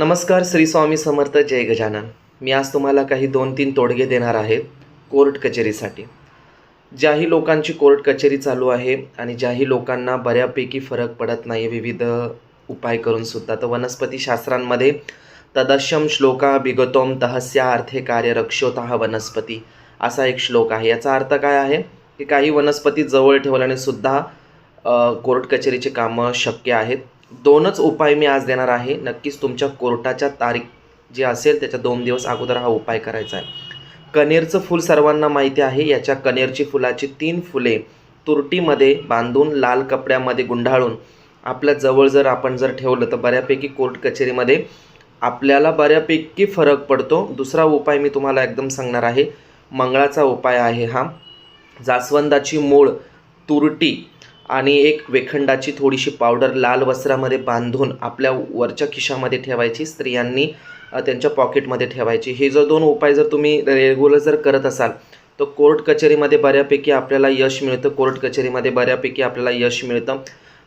नमस्कार श्री स्वामी समर्थ जय गजानन. मी आज तुम्हाला काही दोन तीन तोडगे देणार आहेत कोर्ट कचेरीसाठी. ज्याही लोकांची कोर्ट कचेरी चालू आहे आणि ज्याही लोकांना बऱ्यापैकी फरक पडत नाही विविध उपाय करूनसुद्धा तर वनस्पतीशास्त्रांमध्ये तदशम श्लोका बिगतोम तहस्या अर्थे कार्य रक्षोतः वनस्पती असा एक श्लोक आहे. याचा अर्थ काय आहे? की काही वनस्पती जवळ ठेवल्याने सुद्धा कोर्ट कचेरीची कामं शक्य आहेत. दोनच उपाय मी आज देणार आहे. नक्कीच तुमच्या कोर्टाच्या तारीख जी असेल त्याच्या दोन दिवस अगोदर हा उपाय करायचा आहे. कनेरचं फूल सर्वांना माहिती आहे. याच्या कनेरची फुलाची तीन फुले तुरटीमध्ये बांधून लाल कपड्यामध्ये गुंडाळून आपल्या जवळ जर आपण जर ठेवलं तर बऱ्यापैकी कोर्ट कचेरीमध्ये आपल्याला बऱ्यापैकी फरक पडतो. दुसरा उपाय मी तुम्हाला एकदम सांगणार आहे. मंगळाचा उपाय आहे हा. जास्वंदाची मूळ तुरटी आणि एक वेखंडाची थोडीशी पावडर लाल वस्त्रामध्ये बांधून आपल्या वरच्या खिशामध्ये ठेवायची स्त्रियांनी त्यांच्या पॉकेटमध्ये ठेवायची. हे जर दोन उपाय जर तुम्ही रेग्युलर जर करत असाल तर कोर्ट कचेरीमध्ये बऱ्यापैकी आपल्याला यश मिळतं. कोर्ट कचेरीमध्ये बऱ्यापैकी आपल्याला यश मिळतं.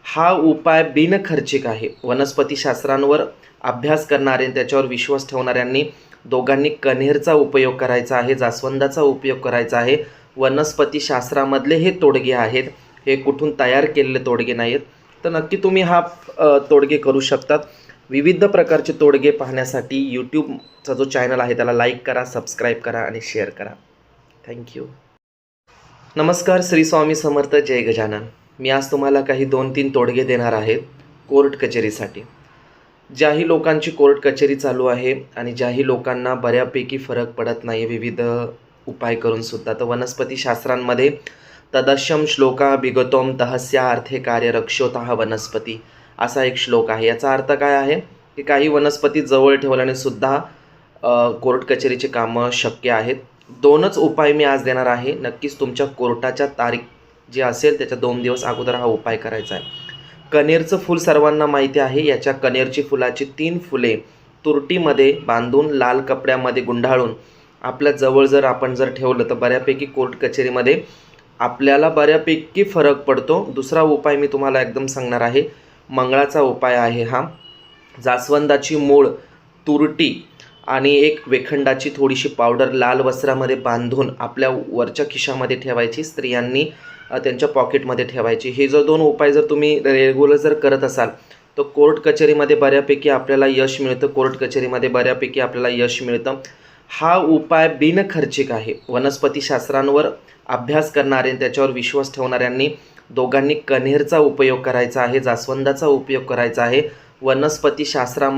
हा उपाय बिनखर्चिक आहे. वनस्पतीशास्त्रांवर अभ्यास करणारे त्याच्यावर विश्वास ठेवणाऱ्यांनी दोघांनी कन्हेरचा उपयोग करायचा आहे जास्वंदाचा उपयोग करायचा आहे. वनस्पतीशास्त्रामधले हे तोडगे आहेत. हे कुठून तयार केलेले तोडगे नाहीत. तर नक्की तुम्ही हा तोडगे करू शकतात. विविध प्रकारचे तोडगे पाहण्यासाठी यूट्यूबचा जो चॅनल आहे त्याला लाईक करा सबस्क्राईब करा आणि शेअर करा. थँक्यू नमस्कार श्री स्वामी समर्थ जय गजानन. मी आज तुम्हाला काही दोन तीन तोडगे देणार आहेत कोर्ट कचेरीसाठी. ज्याही लोकांची कोर्ट कचेरी चालू आहे आणि ज्याही लोकांना बऱ्यापैकी फरक पडत नाही विविध उपाय करूनसुद्धा तर वनस्पतीशास्त्रांमध्ये शास्त्रांमध्ये तदशम श्लोका बिगतोम तहस्या अर्थे कार्य रक्षोतः वनस्पती. असा एक श्लोक आहे. याचा अर्थ काय आहे? की काही वनस्पती जवळ ठेवल्याने सुद्धा कोर्ट कचेरीची कामं शक्य आहेत. दोनच उपाय मी आज देणार आहे. नक्कीच तुमच्या कोर्टाच्या तारीख जी असेल त्याच्या दोन दिवस अगोदर हा उपाय करायचा आहे. कनेरचं फूल सर्वांना माहिती आहे. याच्या कनेरची फुलाची तीन फुले तुरटीमध्ये बांधून लाल कपड्यामध्ये गुंडाळून आपल्या जवळ जर आपण जर ठेवलं तर बऱ्यापैकी कोर्ट कचेरीमध्ये आपल्याला बऱ्यापैकी फरक पडतो. दुसरा उपाय मी तुम्हाला एकदम सांगणार आहे. मंगळाचा उपाय आहे हा. जास्वंदाची मूळ तुरटी आणि एक वेखंडाची थोडीशी पावडर लाल वस्त्रामध्ये बांधून आपल्या वरच्या खिशामध्ये ठेवायची स्त्रियांनी त्यांच्या पॉकेटमध्ये ठेवायची. हे जर दोन उपाय जर तुम्ही रेग्युलर जर करत असाल तर कोर्ट कचेरीमध्ये बऱ्यापैकी आपल्याला यश मिळतं. कोर्ट कचेरीमध्ये बऱ्यापैकी आपल्याला यश मिळतं. हा उपाय बिनखर्चिक आहे. वनस्पतीशास्त्रांवर अभ्यास करणारे त्याच्यावर विश्वास ठेवणाऱ्यांनी दोघांनी कण्हेरचा उपयोग करायचा आहे जास्वंदाचा उपयोग करायचा आहे. वनस्पतीशास्त्रामध्ये